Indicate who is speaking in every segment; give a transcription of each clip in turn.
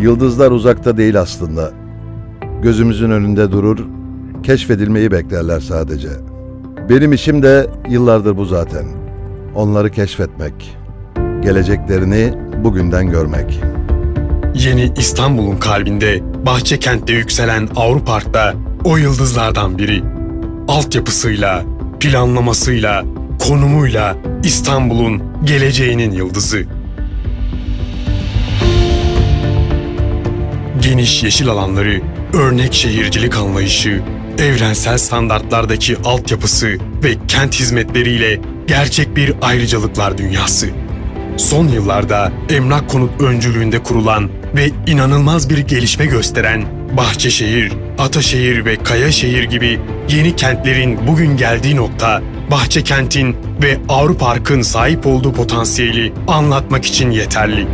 Speaker 1: Yıldızlar uzakta değil aslında. Gözümüzün önünde durur, keşfedilmeyi beklerler sadece. Benim işim de yıllardır bu zaten. Onları keşfetmek. Geleceklerini bugünden görmek.
Speaker 2: Yeni İstanbul'un kalbinde Bahçekent'te yükselen Avrupark'ta o yıldızlardan biri. Altyapısıyla, planlamasıyla, konumuyla İstanbul'un geleceğinin yıldızı. Geniş yeşil alanları, örnek şehircilik anlayışı, evrensel standartlardaki altyapısı ve kent hizmetleriyle gerçek bir ayrıcalıklar dünyası. Son yıllarda emlak konut öncülüğünde kurulan ve inanılmaz bir gelişme gösteren Bahçeşehir, Ataşehir ve Kayaşehir gibi yeni kentlerin bugün geldiği nokta Bahçekent'in ve Avrupark'ın sahip olduğu potansiyeli anlatmak için yeterli.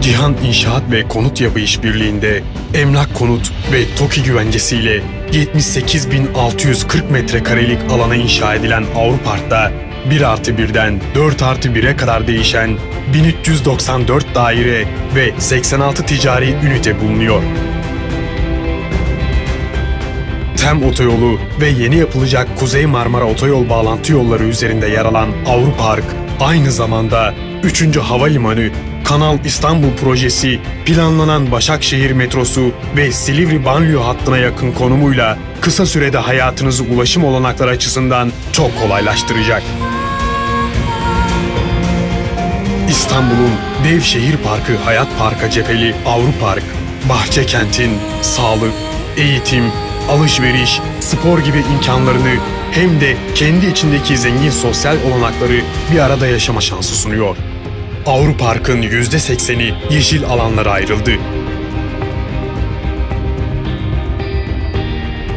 Speaker 2: Cihan İnşaat ve Konut Yapı İşbirliği'nde Emlak Konut ve TOKİ güvencesiyle 78.640 metrekarelik alana inşa edilen Avrupark'ta 1 artı 1'den 4 artı 1'e kadar değişen 1394 daire ve 86 ticari ünite bulunuyor. TEM otoyolu ve yeni yapılacak Kuzey Marmara otoyol bağlantı yolları üzerinde yer alan Avrupark, aynı zamanda 3. Havalimanı, Kanal İstanbul projesi, planlanan Başakşehir metrosu ve Silivri banliyö hattına yakın konumuyla kısa sürede hayatınızı ulaşım olanakları açısından çok kolaylaştıracak. İstanbul'un dev şehir parkı Hayat Park'a cepheli Avrupark, Bahçekent'in sağlık, eğitim, alışveriş, spor gibi imkanlarını hem de kendi içindeki zengin sosyal olanakları bir arada yaşama şansı sunuyor. Avrupark'ın %80'i yeşil alanlara ayrıldı.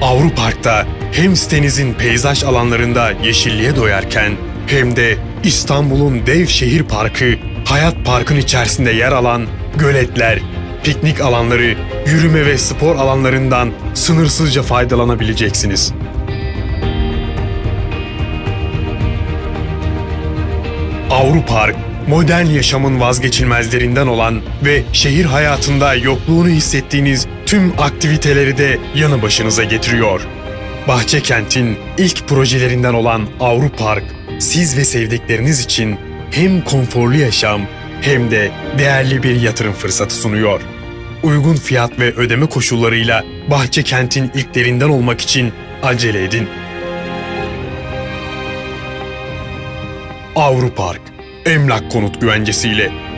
Speaker 2: Avrupark'ta hem sitenizin peyzaj alanlarında yeşilliğe doyarken hem de İstanbul'un dev şehir parkı, Hayat Park'ın içerisinde yer alan göletler, piknik alanları, yürüme ve spor alanlarından sınırsızca faydalanabileceksiniz. Avrupark, modern yaşamın vazgeçilmezlerinden olan ve şehir hayatında yokluğunu hissettiğiniz tüm aktiviteleri de yanı başınıza getiriyor. Bahçekent'in ilk projelerinden olan Avrupark, siz ve sevdikleriniz için hem konforlu yaşam hem de değerli bir yatırım fırsatı sunuyor. Uygun fiyat ve ödeme koşullarıyla Bahçekent'in ilklerinden olmak için acele edin. Avrupark, emlak konut güvencesiyle